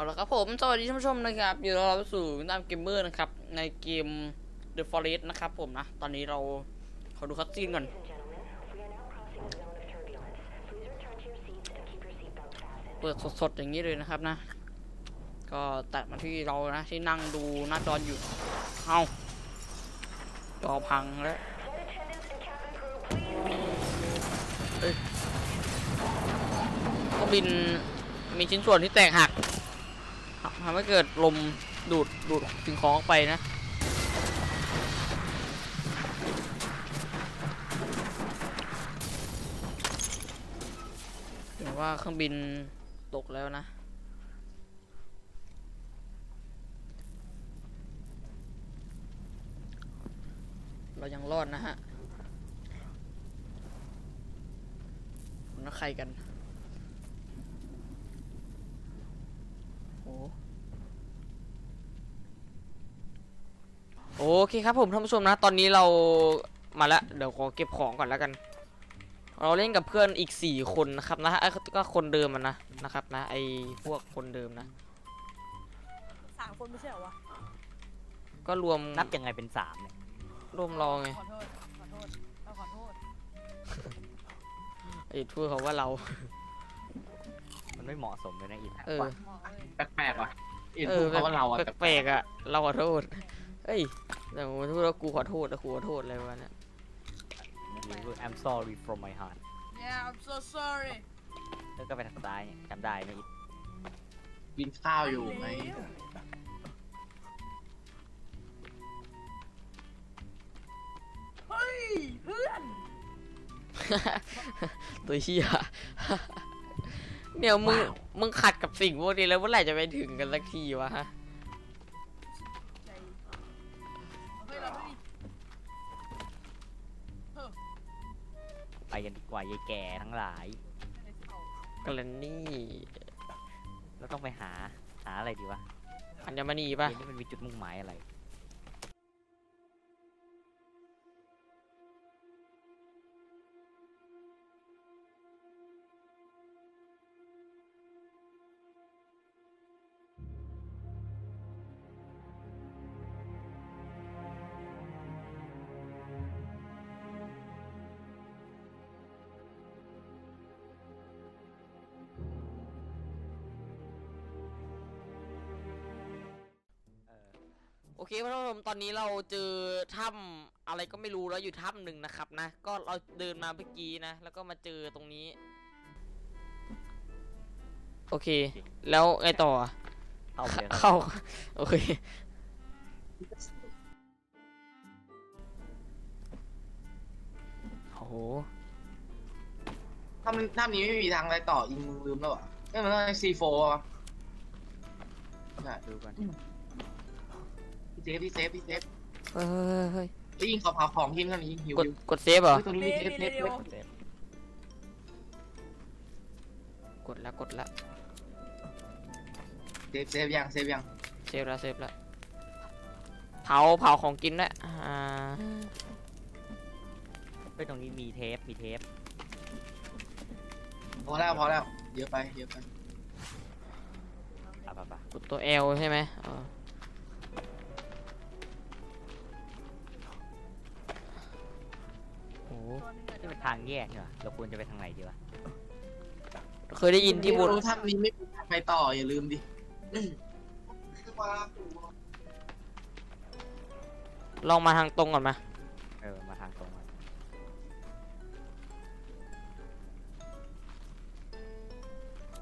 เอาละครับผมสวัสดีท่านผู้ชมนะครับอยู่เราสู่นามเกมเมอร์นะครับ ในเกม The Forest นะครับผมนะ ตอนนี้เราขอดูคัตซีนก่อนเปิดสดๆอย่างนี้เลยนะครับนะ ก็ตัดมาที่เรานะ ที่นั่งดูหน้าจออยู่เอาจอพังแล้วเอ้ยก็บินมีชิ้นส่วนที่แตกหัก ทำให้เกิดลมดูดดูดสิ่งของออกไปนะเห็นว่าเครื่องบินตกแล้วนะเรายังรอดนะฮะนนักใครกัน โอ้ โอเคครับผมท่านผู้ชมนะ ตอนนี้เรามาแล้วเดี๋ยวขอเก็บของก่อนแล้วกัน เราเล่นกับเพื่อนอีกสี่คนนะครับนะไอ้ก็คนเดิมมันนะนะครับนะไอ้พวกคนเดิมนะสามคนไม่ใช่เหรอวะก็รวมนับยังไงเป็นสามเนี่ยรวมเราไงขอโทษขอโทษเราขอโทษไอ้พูดเขาว่าเรามันไม่เหมาะสมเลยนะอีกเออ หมอเอ้ยแปลกๆว่ะอินเอพูอดเขาว่าเราอะแปลกๆอะเราขอโทษเฮ้ย แต่ผมพูดว่ากูขอโทษแล้วกูขอโทษอะไรวะเนี่ยหรือ I'm sorry from my heart Yeah I'm so sorry แล้วก็ไปทางซ้ายเนี่ยจำได้ไหมอีกกินข้าวอยู่ไงเฮ้ยเพื่อนตัวเชี่ยเนี่ยมึง มึงขัดกับสิ่งพวกนี้แล้วเมื่อไหร่จะไปถึงกันสักทีวะฮะ กันดีกว่ายายแก่ทั้งหลายในเสากันแล้วนี่เราต้องไปหาหาอะไรดีวะอัญมณีเกป่ะมนี้มันมีจุดมุ่งหมายอะไร โอเคท่านผู้ชมตอนนี้เราเจอถ้ำอะไรก็ไม่รู้แล้วอยู่ถ้ำหนึ่งนะครับนะ ก็เราเดินมาเมื่อกี้นะ แล้วก็มาเจอตรงนี้ โอเค แล้วไงต่ออะเข้าไปเลยครับเข้า โอเค โอ้โห ถ้ามันถ้านี้ไม่มีทางอะไรต่ออินมึงลืมแล้วอะนี่มันต้องซีโฟอะใช่ดูก่อน พี่เซฟพี่เซฟพี่เซฟเฮ้ยเฮ้ยไปยิงขอเผาของทิ้งกันยิงหิวกดหิวกดเซฟเหรอเฮ้ยตรงนี้มีเซฟเซฟเซฟเสร็จกดแล้วกดแล้วเซฟเซฟยังเซฟยังเซฟแล้วเซฟแล้วเผาเผาของกินแล้วอ่าเฮ้ยตรงนี้มีเทปมีเทปพอแล้วพอแล้วเยอะไปเยอะไป อะปะปะกดตัว L ใช่ไหมอ๋ อโอ้โหนี่มันทางแยกเนี่ยเราควรจะไปทางไหนดีวะเคยได้ยินที่บุญรู้ถ้านี้ไม่มีทางไปต่ออย่าลืมดิลองมาทางตรงก่อนมาเออมาทางตรงมา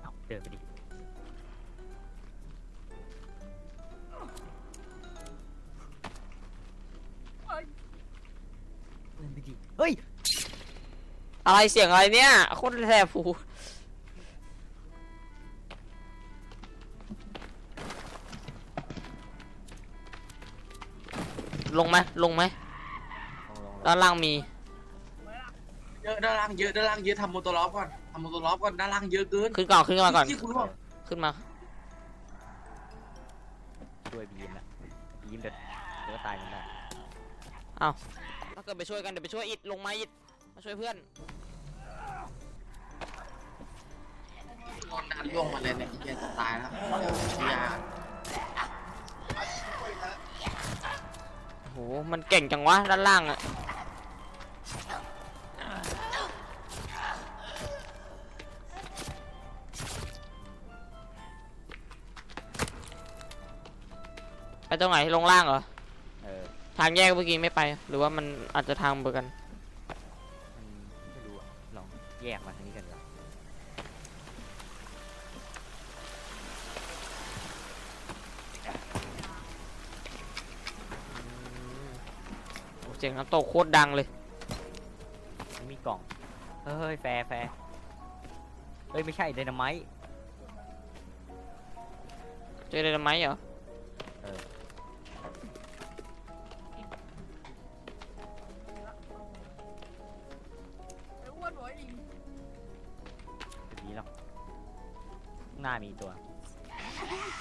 เอาเดินไปดิเดินไปดิเฮ้ย อะไรเสียงอะไรเนี่ยโคตรแสบหูลงไหมลงไหมลงลงลงด้านล่างมี เยอะด้านล่างเยอะด้านล่างเยอะทำโมโตล็อฟก่อนทำโมโตล็อฟก่อนด้านล่างเยอะเกินขึ้นก่อนขึ้นมาก่อน ที่คุณบอกขึ้นมา ช่วยบีมนะบีมเดี๋ยวเดี๋ยวก็ตายกันได้ ถ้าเกิดไปช่วยกันเดี๋ยวไปช่วยอิดลงมาอิดมาช่วยเพื่อน โดนดันล่วงมาเลยเนี่ยไอ้เหี้ยจะตายแล้วเดี๋ยวชยาโอ้โห มันเก่งจังวะด้านล่างอะไปตรงไหนลงล่างเหรอ เออทางแยกเมื่อกี้ไม่ไป หรือว่ามันอาจจะทางเบอร์กัน มันไม่รู้อะลองแยกมาทาง เสียงน้ำตกโคตรดังเลยมันมีกล่อง เฮ้ยแฟร์แฟร์เฮ้ยไม่ใช่ไดนาไมต์เจอไดนาไมต์เหรอไอ้อ้วนบอกว่าอิงแบบนี้หรอกข้างหน้ามีตัว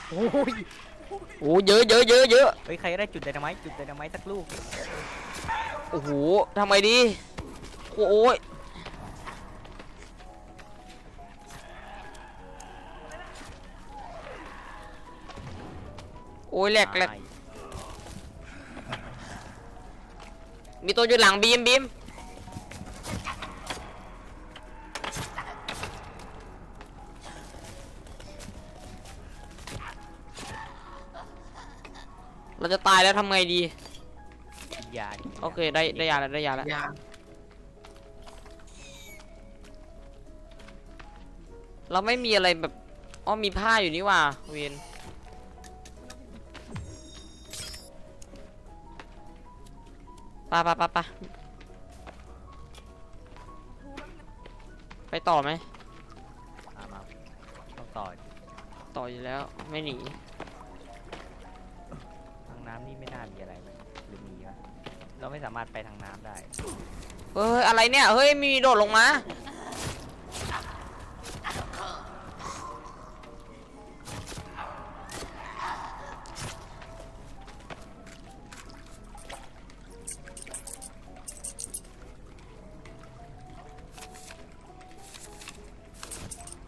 โอ้ยโอ้เยอะเยอะเยอะเยอะเฮ้ยใครก็ได้จุดไดนาไมต์จุดไดนาไมต์สักลูก โอ้โหทำไงดี โอ้ยโอ้ยแหลกแหลกตายมีตัวอยู่หลังบีมบีมเราจะตายแล้วทำไงดี กินยาดิโอเคได้ได้ยาแล้วได้ยาแล้วยาเราไม่มีอะไรแบบอ๋อมีผ้าอยู่นี่หว่าเวนไปะปะปะปะทูแล้วนะไปต่อไหมมามาต้องต่อดิต่ออยู่แล้วไม่หนีทางน้ำนี่ไม่น่ามีอะไรไหมหรือมีวะ เราไม่สามารถไปทางน้ำได้ เฮ้ยอะไรเนี่ยเฮ้ยมีโดดลงมา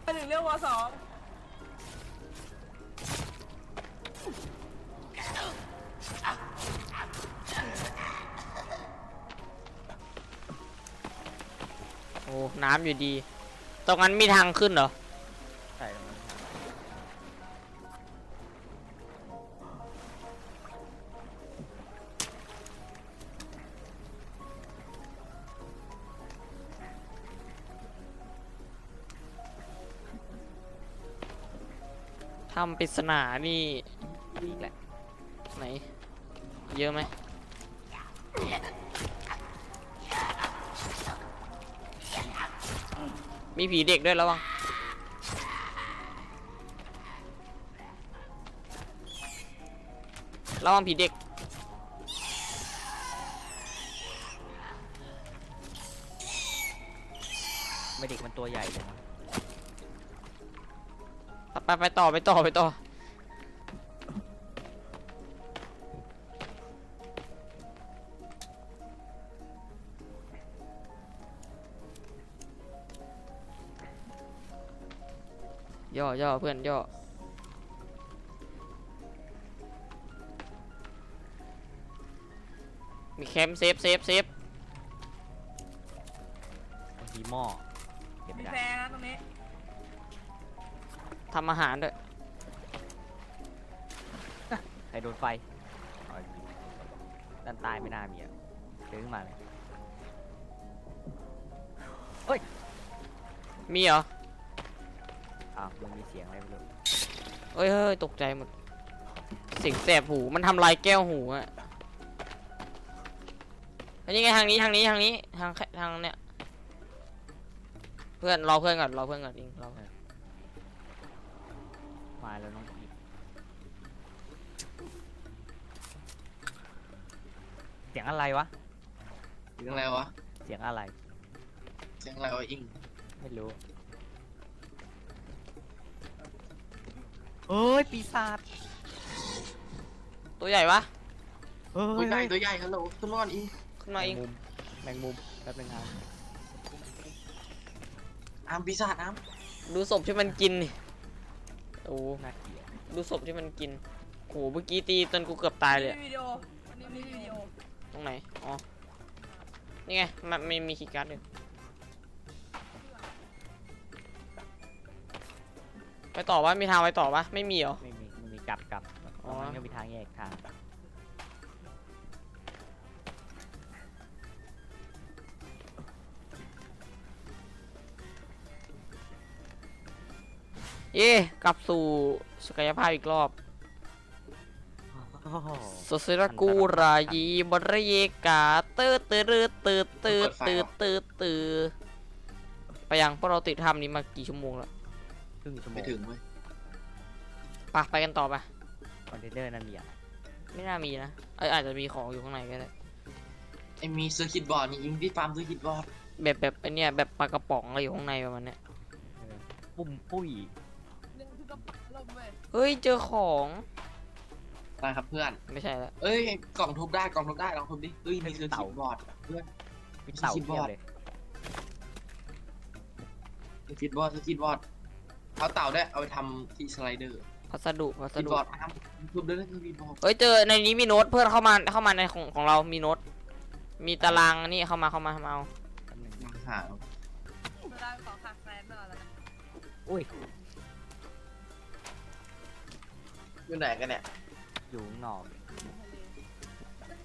ไปถึงเรื่องวสอง น้ำอยู่ดี ตรงนั้นมีทางขึ้นเหรอ ใช่มันทำปริศนานี่แหละ ไหน เยอะไหม มีผีเด็กด้วยแล้ววังระวังผีเด็ก ไม่เด็กมันตัวใหญ่เลยนะไปไปไปต่อไปต่อไปต่อ ย่อย่อเพื่อนย่อมีแคมป์เซฟเซฟเซฟบางทีหม้อเก็บมีไม่แฟได้ร์นะตรงนี้ทำอาหารด้วยใครโดนไฟเอาอีกทีด้านใต้ไม่น่ามีอะเดินขึ้นมาเลยมีเหรอ อ้าวมันมีเสียงอะไรไม่รู้เอ้ยเฮ้ยตกใจหมดเสียงแสบหูมันทำลายแก้วหูอะอันนี้ไงทางนี้ทางนี้ทางนี้ทางแค่ทางเนี้ยเพื่อนรอเพื่อนก่อนรอเพื่อนก่อนอิงรอเพื่อนมาแล้วน้องอีกเสียงอะไรวะเสียงอะไรวะ เสียงอะไร เสียงอะไรวะอิงไม่รู้ เอ้ย ปีศาจตัวใหญ่ปะเฮ้ยตัวใหญ่เฮ้ยตัวใหญ่ฮัลโหลขึ้นมาก่อนอิงขึ้นแมมางอิงมุมแมงมุมแป๊บนึงครับอามปีศาจอามดูศพที่มันกินดิอ้น่าเกลียดดูศพที่มันกินโหเมื่อกี้ตีจนกูเกือบตายเลยอะมีวิดีโอวันนี้มีวิดีโอตรงไหนอ๋อนี่ไงมันมีมีคีย์การ์ดอยู่ ต่อวะมีทางไปต่อวะไม่มีเหรอ ไม่มีมันมีกลับกลับอ๋อมันก็มีทางแยกทางเย่กลับสู่ศักยภาพอีกรอบโอ้โหสดสรกูรายีบรเยกาเตอร์เตอร์เตอร์เตอร์เตอร์เตอร์เตอร์ไปยังพวกเราติดทำนี้มากี่ชั่วโมงแล้ว ครึ่งชั่วโมไม่งถึงเว้ยไปไปกันต่อไปคอนเทนเนอร์นั่นมีอะไรไม่น่ามีนะเอ้ยอาจจะมีของอยู่ข้างในก็ได้ไอ้มีซื้อคิดบอร์ดนี่ยิงที่ฟาร์มซื้อคิดบอร์ดแบบแบบไอเนี้ยแบบปลากระป๋องอะไรอยู่ข้างในประมาณเนี้ยเออปุ้มปุ้ยเนี่ยคือกระเป๋าลมเว้ยเฮ้ยเจอของได้ครับเพื่อน ไม่ใช่ละเอ้ยกล่องทุบได้กล่องทุบได้ลองทุบดิเอ้ยมีซื้อคิดบอร์ดเพื่อนมีเต่าคิดบเทีอยร์บดเลยซื้อคิดบอร์ดซื้อคิดบอร์ด เอาเต่าได้วยเอาไปทำที่สไลเดอร์พัสดุพัสคิดดุบอร์ดอ้าวทุบได้เลยคือคิดบอร์ดเฮ้ยเจอในนี้มีโน้ตเพื่อนเข้ามาเข้ามาในของของเรามีโน้ตมีตารางนี่เข้ามาเข้ามาเข้ามาเอาแป๊บนึงยังหาเวลาของขาดแคลนตลอดเลยนะอุ้ย อยู่ไหนกันเนี่ยอยู่ข้างนอก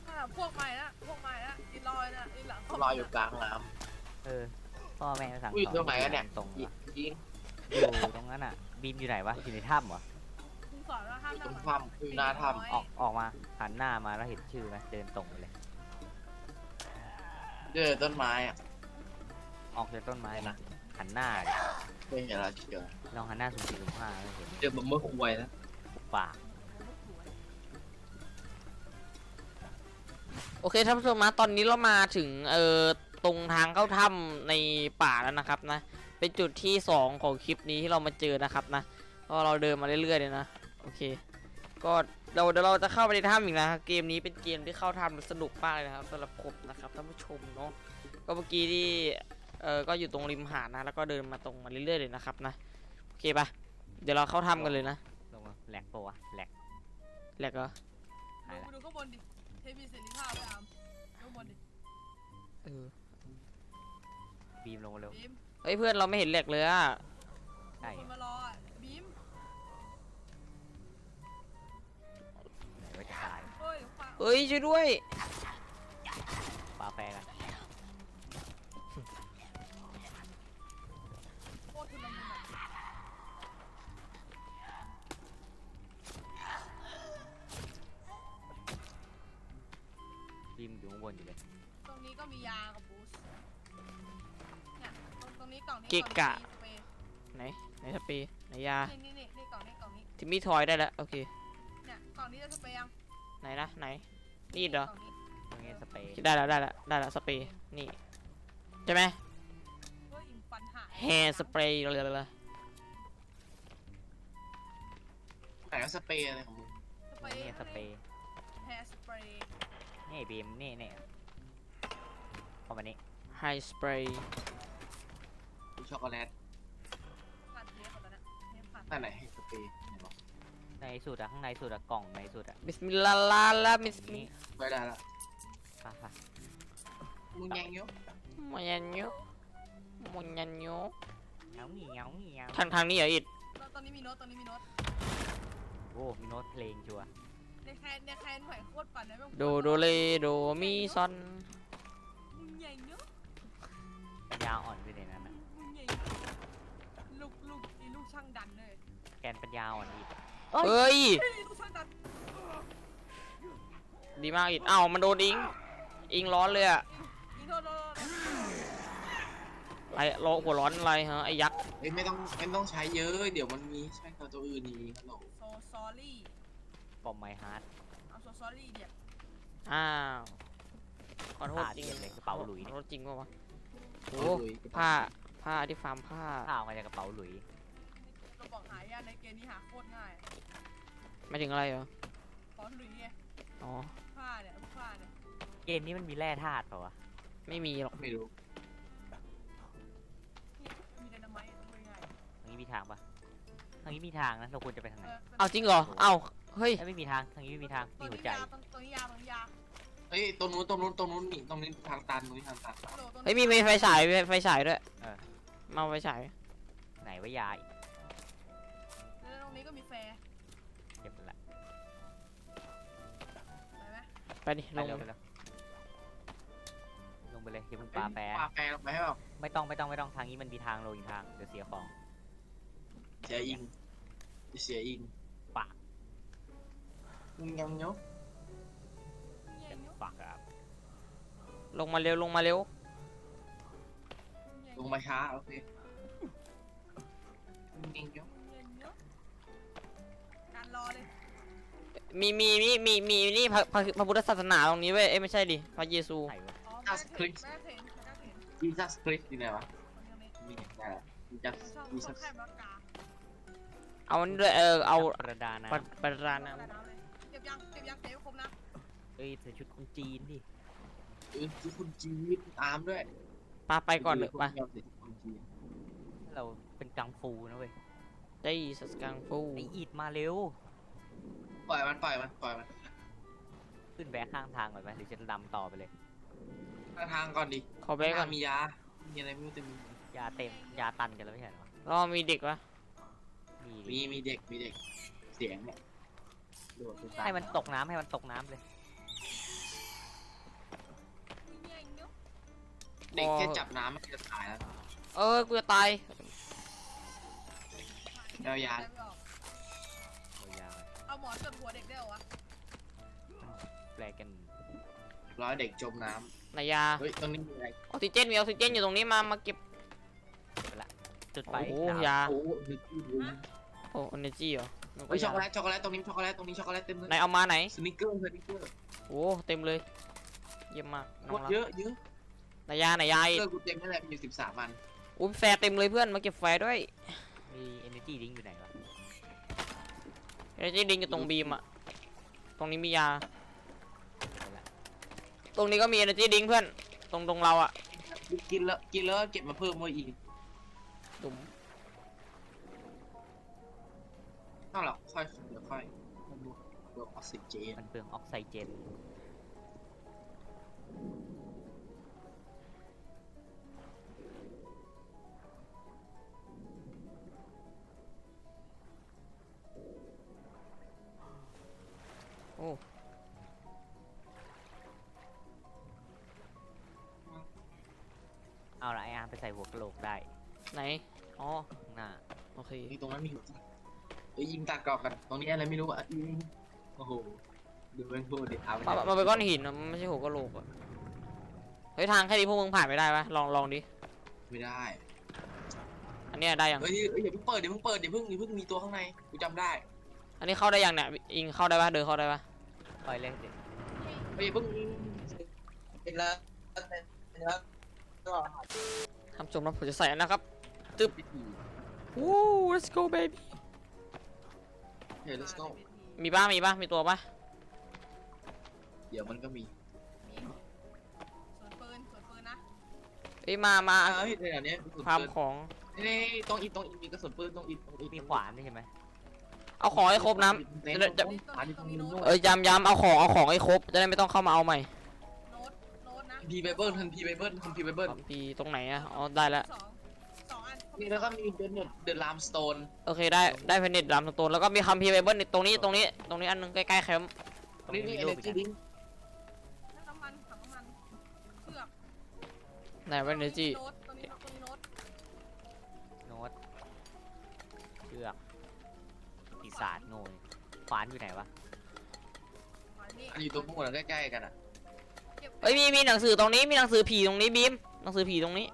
อ่าพวกใหม่นะพวกใหม่นะอีลอยนะอีหลังรออยู่กลางน้ เออพ่อแม่สั่งำอุ้ยสอนตรงไหนกันเนี่ยตรงยิๆงอะยิง อยู่ตรงนั้นอะ บีมอยู่ไหนวะ อยู่ในถ้ำเหรอ คุณสอนว่าห้ามตรงนั่งถ้ำคือหน้าถ้ออกออกมาหันหน้ามาแล้วเห็นชื่อไหมเดินตรงไปเลยำเจอต้นไม้อะออกจากต้นไม้นะหันหน้าดิเป็นไงล่ะเจอลองหันหน้าสุ่มสี่สุ่มห้าแล้วเห็นเจอบัมเบอร์ควยนะปุบปากโอเคท่านผู้ชมนะตอนนี้เรามาถึงเอ่อตรงทางเข้าถ้ำในป่าแล้วนะครับนะ เป็นจุดที่สองของคลิปนี้ที่เรามาเจอนะครับนะก็เราเดินมาเรื่อยๆเลยนะโอเค ก็เราเดี๋ยวเราจะเข้าไปในถ้ำอีกนะเกมนี้เป็นเกมที่เข้าถ้ำสนุกมากเลยนะครับสำหรับผมนะครับท่านผู้ชมเนาะก็เมื่อกี้ที่เออก็อยู่ตรงริมหาดนะ แล้วก็เดินมาตรงมาเรื่อยๆเลยนะครับนะโอเคปะเดี๋ยวเราเข้าถ้ำกันเลยนะลงมาแหลกปะวะแหลกแหลกเหรอหายละดูข้างบนดิเทมีเสรีภาพไปอามข้างบนดิเออบีมลงมาเร็วบีม เฮ้ยเพื่อนเราไม่เห็นแหลกเลยอะใช่คนมารออะบีมไหนว่าจะตายเฮ้ยฟังเฮ้ยช่วยด้วยปาแฟกันโคตรทุนละมุนอะบีมอยู่ข้างบนอยู่เลยตรงนี้ก็มียากับบูสต์เนี่ยต รงตรงนี้กล่องนี้เกะกะล่องนี้มีสเปรย์ไหนไหนสเปรย์ไหนยานี่นี่นี่นี่กล่องนี้กล่องนี้ทิมมี่ทอยได้แล้วโอเคเนี่ยกล่องนี้จะสเปรย์ยังไหนนะไหนนี่เหรอ กล่องนี้ตรงนี้สเปรย์ได้แล้วได้แล้วได้แล้วสเปรย์นี่ใช่ไหมเฮ้ยอิมปันหายแฮร์สเปรย์เลยเลยเลยไหนก็สเปรย์อะไรของมึงสตเปรรงย์นี้สเปรย์แฮร์สเปรย์นี่บีมนี่นี่เข้ามานี่ไฮสเปรย์มี ช็อกโกแลตผ่านเทปหมดแล้วนะเทปผ่านนั่นไหนให้สเปรย์ไหนบอกในสุดอะข้างในสุดอะกล่องในสุดอะบิสมิลลาห์ลาลาบิสมิลนี่ไปได้ละป่ะป่ะมึงยังเยอะมยันโยมยันโยเงาเงาเงาทางทางนี้เหรออิดแล้วตอนนี้มีโน้ตตอนนี้มีโน้ตโอ้มีโน้ตเพลงชัวร์ในแคนในแคนแขวนโคตรปั่นเลยแม่งโดโดเลโดมีซอนมึงใหญ่เนอะปัญญาอ่อนไปในนั้น ช่างดันเลยแกนปัญญาอ่อนอีกเฮ้ย เฮ้ยลูกช่างดันดีมากอิดเอ้ามันโดนอิง อิงร้อนเลยอะยิงโทษโทษโทษไรร้อนหัวร้อนอะไรฮะไอ้ยักษ์เอ้ยไม่ต้องไม่ต้องใช้เยอะ เดี๋ยวมันมีใช้กับตัวอื่นอีกฮัลโหลโซซอรี่ปอมไมฮาร์ดเอาโซซอรี่เดี๋ยวอ้าวขอโทษจริงผ้าเต็มเลยกระเป๋าหลุย ขอเนี่ยโทษจริงป่าวะโอ้โอ้ยผ้าผ้าที่ฟาร์มผ้าผ้าออกมาจากกระเป๋าหลุย เราบอกหายากในเกมนี้หาโคตรง่ายไม่ถึงอะไรเหรอขอหลุยไงอ๋อ ผ้าเนี่ยผ้าเนี่ยเกมนี้มันมีแร่ธาตุเปล่าวะไม่มีหรอก ไม่รู้ นี่มีไดนาไมต์ด้วยง่ายตรงนี้มีทางปะทางนี้มีทางนะเราควรจะไปทางไหนเอาจริงเหรอ เอาเฮ้ย เอ้ยไม่มีทางทางนี้ไม่มีทางตัมีวหัวนี้ใจยาตรงตัวนี้ยาตรงนี้ยาเฮ้ยตรงนู้นตรงนู้นตรงนู้นนี่ตรงนี้ทางตันตรงนี้ทางตันโหลตัวนี้เฮ้ยมีมีไฟฉายไฟฉายด้วย เออมาเอาไฟฉาย ไหนว่ายายแล้วต รงนี้ก็มีแฟร์เก็บมันละไปไหมไปดิไปลงเร็วไปเร็วลงไปเลยอย่าเพิ่งปลาแปรปลาแปรลงไปให้เปล่าไม่ต้องไม่ต้องไม่ต้องทางนี้มันมีทางลงอีกทางเดี๋ยวเสียของเสียอิงเสียอิงปากมึงยังเนาะเงี้ยเนาะปักอะลงมาเร็วลงมาเร็วลงมาช้าโอเคมึงยังเนาะเงี้ยเนาะกา รรอเลย มีมีมีมีมีนี่พระพระพระพุทธศาสนาตรงนี้เว้ยเอ้ยไม่ใช่ดิพระเยซู ไหนวะอ๋อแม่เห็นแม่เห็นแม่เห็นจีซัสคริสต์อยู่ไหนวะคนนี้มีได้ละจีซัสชอบจีชซัอบสแค่บักกาเอาอันนี้ด้วยเออเอาประดาน้ปะประดาน้ำน้เลยเก็บยังเก็บยังเก็บครบนะำเอ้ยใส่ชุดคนจีนดิเออที่คุณจีนตามด้วยำปาไปก่อนเถอะไปเราเสร็จคนจีนเราเป็นกังฟูนะเว้ยได้สัสกังฟูไออีดมาเร็ว ปล่อยมันปล่อยมันปล่อยมันขึ้นแบกข้างทางก่อนไหมหรือจะดำต่อไปเลยทางทางก่อนดิขอแบกก่อนมียา มีอะไรไม่รู้แต่มียาเต็มยาตันกันแล้วไม่ใช่เหรอรอมีเด็กวะมีมีมีเด็กมีเด็ก เสียงเนี่ยโดดไปตามให้มันตกน้ำให้มันตกน้ำเลยเงี้ยเนาะเด็กแค่จับน้ำมันจะตายแล้วเออกูจะตาย เอายาเอายาไป เอาหมอนจดหัวเด็กได้เหรอวะแปลกันร้อยเด็กจมน้นายยาำเฮ้ยตรงนี้มีอะไรออกซิเจนมีออกซิเจนอยู่ตรงนี้มามาเก็บเก็บไปละจุดไฟโอ้โหหนาวยาโอ้โหนึกดูโอ้เอเนจีเหรอนึกเฮ้ยว่าช็อกโกยาแลตช็อกโกแลตตรงนี้ช็อกโกแลตตรงนี้ช็อกโกแลตเต็มเลยไหนเอามาไหนสนิกเกอร์สนิกเกอร์โอ้เต็มเลยเยี่ยมมากน้โคองตรรักเยอะเยอะนายยานายยาเกอร์กูเต็มนั่นแหละมีอยู่สิบสามอันอุ้ยแฟร์เต็มเลยเพื่อนมาเก็บแฟร์ด้วยมี energy drink อยู่ไหนวะ เอเนจีดิงอยู่ตรงบีมอะตรงนี้มียาเก็บไปละตรงนี้ก็มี energy drink เพื่อน ตรงตรงเราอะกินแล้วกินแล้วเก็บมาเพิ่มไว้อีกดุมเท่าหรอกค่อยเดี๋ยวค่อยเดี๋ยวออกซิเจนมันเปลืองออกไซเจน โอ้เอาละไออาร์มไปใส่หัวกะโหลกได้ไหน อ๋อข้างหน้าโอเค นี่ตรงนั้นมีหัวใจเอ้ยยิงตากรอกกัน ตรงนี้อะไรไม่รู้อะยิงโอ้โห ดูแม่งพูดดิเอาไปมามาเป็นก้อนหินอะมันไม่ใช่หัวกะโหลกอะเฮ้ยทางแค่นี้พวกมึงผ่านไม่ได้ปะลองลองดิ ไม่ได้ อันเนี้ยได้ยัง เฮ้ยเอ้ยอย่าเพิ่งเปิดอย่าเพิ่งเปิดอย่าเพิ่งอย่าเพิ่งมีตัวข้างใน กูจำได้ อันนี้เข้าได้ยังเนี่ยอิงเข้าได้ปะเดินเข้าได้ปะปล่อยเลยเด็กเฮ้ยอย่าเพิ่งเห็นแล้วเห็นแล้วก็ทำชมนะผมจะใส่อันนะครับพิธีวู้ let's go baby เฮ้ย let's go มีป้ามีป้ามีตัวปะเดี๋ยวมันก็มีมีสวนปืนสวนปืนนะเอ้ยมามาอ่าเฮ้ยเดี๋ยวนี้กระสุนฟาร์มปืนของนี่ๆตรงอีกตรงอีกมีกระสุนปืนตรงอีกตรงอีกมีขวานด้วยใช่ไหม เอาของให้ครบน้เน้นจะจะตรงขวาที่ตรงนี้ำเอ้ยย้ำย้ำเอาของเอาของให้ครบจะได้ไม่ต้องเข้ามาเอาใหม่โน้ตโน้ตนะพีไบเบิลทันพีไบเบิลทันพีไบเบิลปีตรงไหนอะอ๋อได้แล้วสองสองอันนี่แล้วก็มีเดนเนตเดอะลามสโตนโอเคได้ได้เพนเน็ตดำตัวแล้วก็มีคัมพีร์ไบเบิลตรงนี้ตรงนี้ตรงนี้อันนึงใกล้ๆแคมป์ตรงนี่นี้นี่มีเอรูเนปอีจีกดิงน้ำมันถังน้ำมันเชือกไหนเวนเนจีโน้ตานอยู่ไหนวะอันนี้อันอยู่ตรงพวกเราใกล้ๆกันอะเก็บเอ้ยมีมีหนังสือตรงนี้มีหนังสือผีตรงนี้บีมหนังสือผีตรงนี้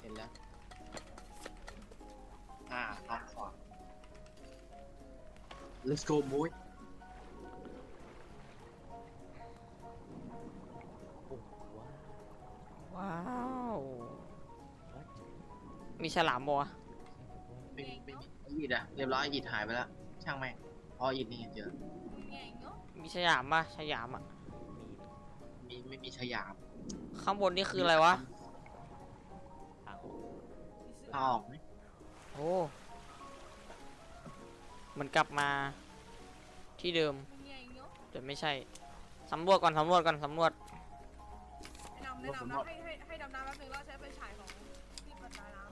เห็นแล้ว อ่าเอาขวา let's go boy ว้าวมีฉลามบัวะไม่มีไม่มีไอ้อิดอะเรียบร้อยอิดหายไปแล้ว ช่างแม่ง เพราะอิดนี่เจอไงเนาะมีฉลามปะฉลามอะ มีมีไม่มีชายามข้างบนนี่คืออะไรวะทางออกมีเสื้อถ้าออกไหมโอ้เหมือนกลับมาที่เดิมเป็นไงเนาะแต่ไม่ใช่สำรวจก่อนสำรวจก่อนสำรวจแนะนำแนะนำนะให้ให้ให้ดำน้ำแป๊บนึงแล้วใช้ไฟฉายของที่ประดาน้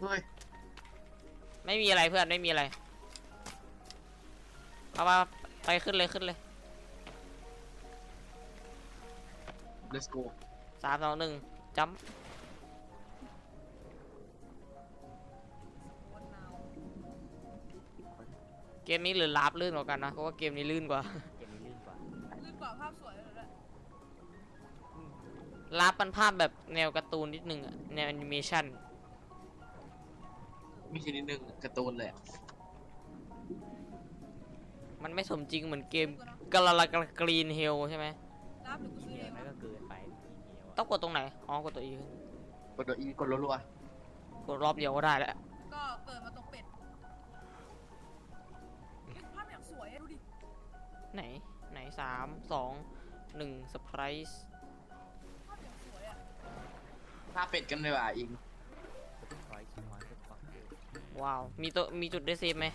เฮ้ยไม่มีอะไรเพื่อนไม่มีอะไร เอามาไปขึ้นเลยขึ้นเลย let's go สามสองหนึ่งจัมป์ำวันนาวเกมนี้หรือลาบลื่นกว่ากันนะเพราะว่าเกมนี้ลื่นกว่าเกมนี้ลื่นกว่าลื่นกว่าภาพสวยเลยแหละลาบมันภาพแบบแนวการ์ตูนนิดนึงอะแนวแอนิเมชันมีชนิดหนึ่งการ์ตูนเลยอะ มันไม่สมจริงเหมือนเกมลื่นกว่าเนอะกาลากรีนเฮลใช่ไหมรับหรือกูซื้อเกเอมงนั้วะนก็เกินไปทีเดียวต้องกดตรงไหนอ๋อกดตัวอีขึ้นกดตัวอีกดรัวกดรอบเดียวก็ได้แล้วก็เปิดมาตรงเป็ดเฮ้ยภาพอย่างสวยอะดูดิไหนไหนสามสองหนึ่งเซอร์ไพรส์ภาพอย่างสวยอะๆภาพเป็ดกันเลยว่ะอิงคอยชิมอนก็ฟังดูว้าวมีตัวมีจุดได้เซฟไหม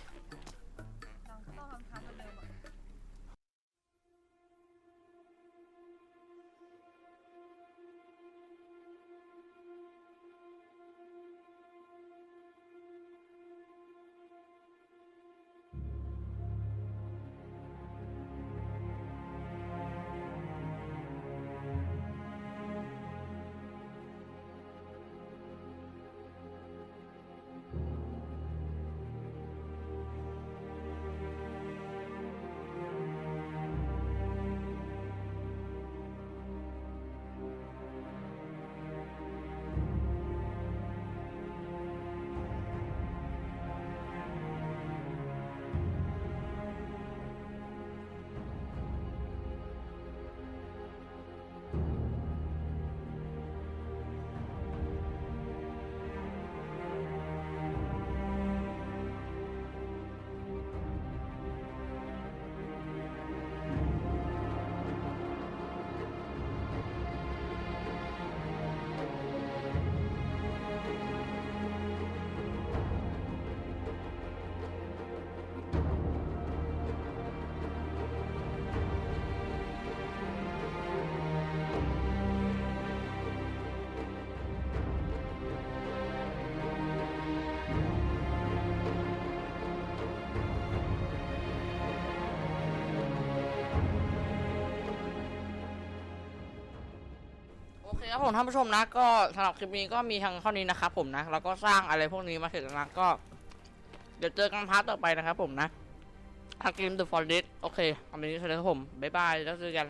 เคครับผมท่านผู้ชมนะ ก็สำหรับคลิปนี้ก็มีทางเท่านี้นะครับผมนะแล้วก็สร้างอะไรพวกนี้มาเสร็จแล้วนะก็ เดี๋ยวเจอกันพาร์ทต่อไปนะครับผมนะอางเกม The Forest โอเคอันนี้สวัสดีครับผมบ๊ายบายแล้วเจอกัน